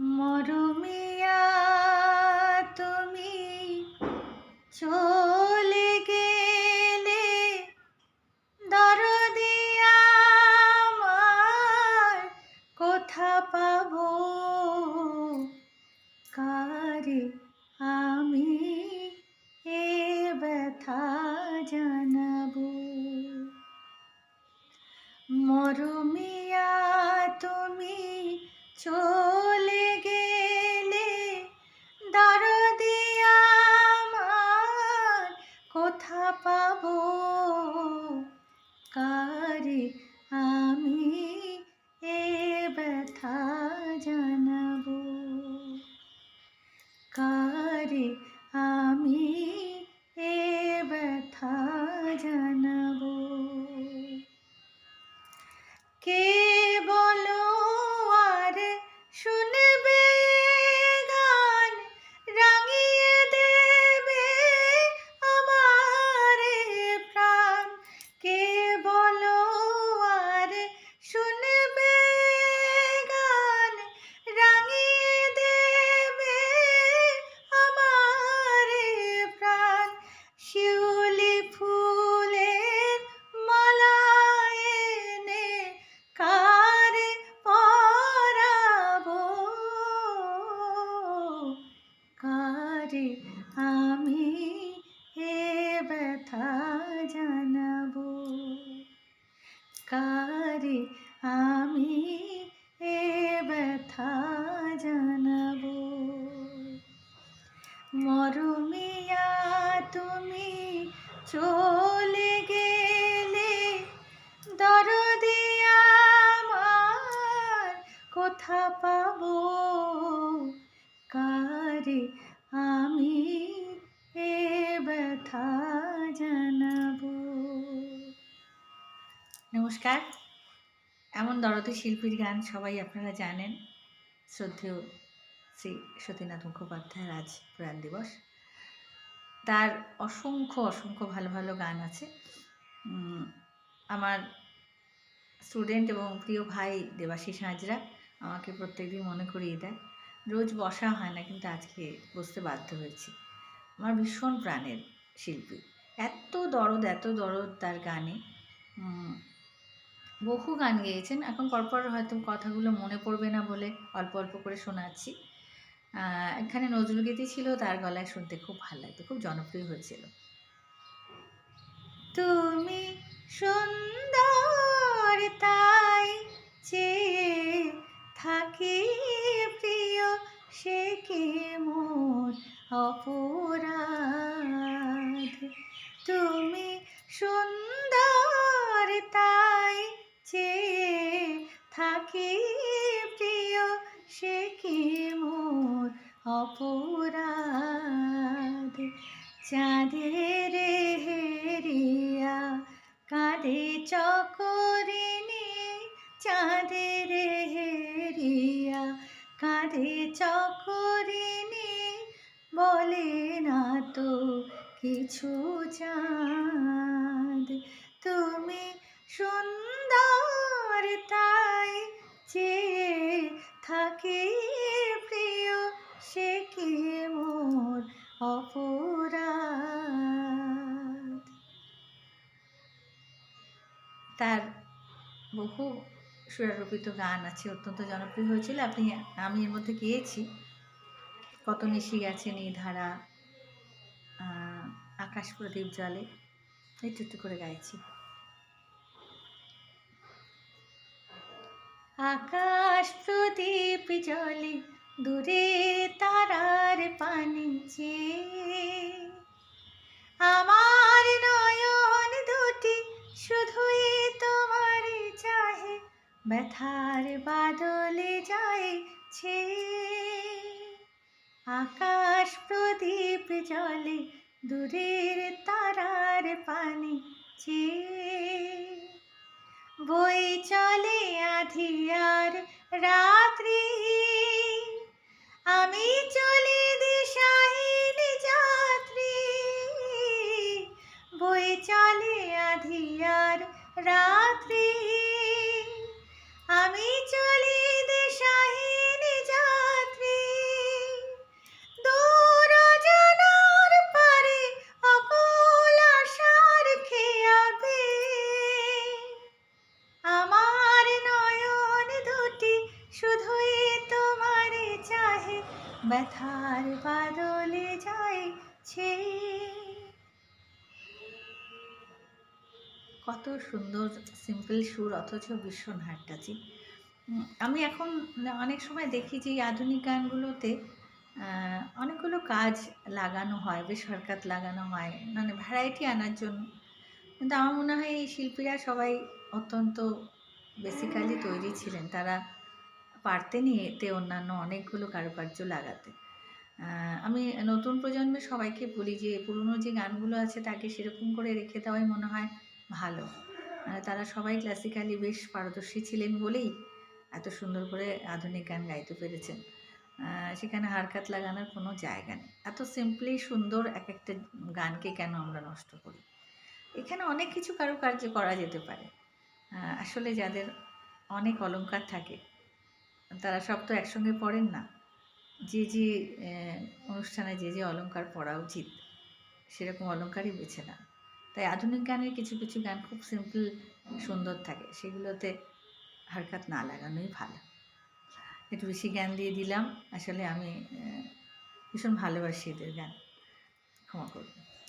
মরমিয়া কোথা পাবো? কারে আমি কারে আমি এ ব্যথা জানাব। মরমিয়া, তুমি চলে গেলে দরদিয়া আমার কোথা পাবো। কারে, আমি এ ব্যথা জানাব। নমস্কার। এমন দরদি শিল্পীর গান সবাই আপনারা জানেন। শ্রদ্ধেয় শ্রী সতীনাথ মুখোপাধ্যায়ের আজ প্রয়াণ দিবস। তার অসংখ্য অসংখ্য ভালো ভালো গান আছে। আমার স্টুডেন্ট এবং প্রিয় ভাই দেবাশিস হাজরা আমাকে প্রত্যেকদিন মনে করিয়ে দেয় রোজ বসা হয় না, কিন্তু আজকে বসতে বাধ্য হয়েছি। আমার ভীষণ প্রাণের শিল্পী। এত দরদ এত দরদ তার গানে। বহু গান গেয়েছেন। এখন পরপর হয়তো কথাগুলো মনে পড়বে না বলে অল্প অল্প করে শোনাচ্ছি। এখানে নজরুলগীতি ছিল, তার গলায় শুনতে খুব ভালো লাগতো, খুব জনপ্রিয় হয়েছিল। তুমি সুন্দর তাই চেয়ে থাকি, প্রিয়, সে কি মোর অপরাধ? কি মোর অপরাধ। চাঁদের হেরিয়া কাঁধে চকরিনি চাঁদের হেরিয়া কাঁধে চকরিনি বলে না তো কিছু চাঁদ। তুমি সুন্দর তাই চেয়ে থাকি অপরাধ। তার বহু সুরারোপিত গান আছে, অত্যন্ত জনপ্রিয় হয়েছিল। আপনি, আমি এর মধ্যে গিয়েছি। কত নিশি গেছেন এই ধারা আকাশ প্রদীপ জলে। একটু একটু করে গাইছি। আকাশ প্রদীপ জলে দূরে তারার পানি আমার নয়ন দুটি শুধুই তোমার চাহে, ব্যথার বাদলে যায় ছে আকাশ প্রদীপ জলে দূরের তারার পানি বই চলে আধিয়ার রাত্রি রাত্রি। আমি চলি দেশাহীন যাত্রী। দূর জানার পারে অকল আশার খেয়াবে আমার নয়ন দুটি শুধুই তোমার চাহে, ব্যথার বাদলে যায় ছে কত সুন্দর সিম্পল সুর, অথচ ভীষণ টাচিং আমি এখন অনেক সময় দেখি যে আধুনিক গানগুলোতে অনেকগুলো কাজ লাগানো হয় বেশ হরকত লাগানো হয় মানে ভ্যারাইটি আনার জন্য। কিন্তু আমার মনে হয় এই শিল্পীরা সবাই অত্যন্ত বেসিক্যালি তৈরি ছিলেন। তারা পারতেনই এতে অন্যান্য অনেকগুলো কারুকার্য লাগাতে। আমি নতুন প্রজন্মের সবাইকে বলি যে, পুরনো যে গানগুলো আছে, তাকে সেরকম করে রেখে দেওয়াই মনে হয় ভালো। মানে তারা সবাই ক্লাসিক্যালি বেশ পারদর্শী ছিলেন বলেই এত সুন্দর করে আধুনিক গান গাইতে পেরেছেন। সেখানে হারকাত লাগানোর কোনো জায়গা নেই। এত সিম্পলি সুন্দর এক একটা গানকে কেন আমরা নষ্ট করি? এখানে অনেক কিছু কারুকার্য করা যেতে পারে। আসলে যাদের অনেক অলংকার থাকে, তারা সব তো একসঙ্গে পড়েন না। যে যে অনুষ্ঠানে যে যে অলংকার পড়া উচিত, সেরকম অলংকারই বেছে না তাই আধুনিক গানের কিছু কিছু গান খুব সিম্পল সুন্দর থাকে। সেগুলোতে হারকাত না লাগানোই ভালো। একটু বেশি গান দিয়ে দিলাম। আসলে আমি ভীষণ ভালোবাসি এদের গান। ক্ষমা করবেন।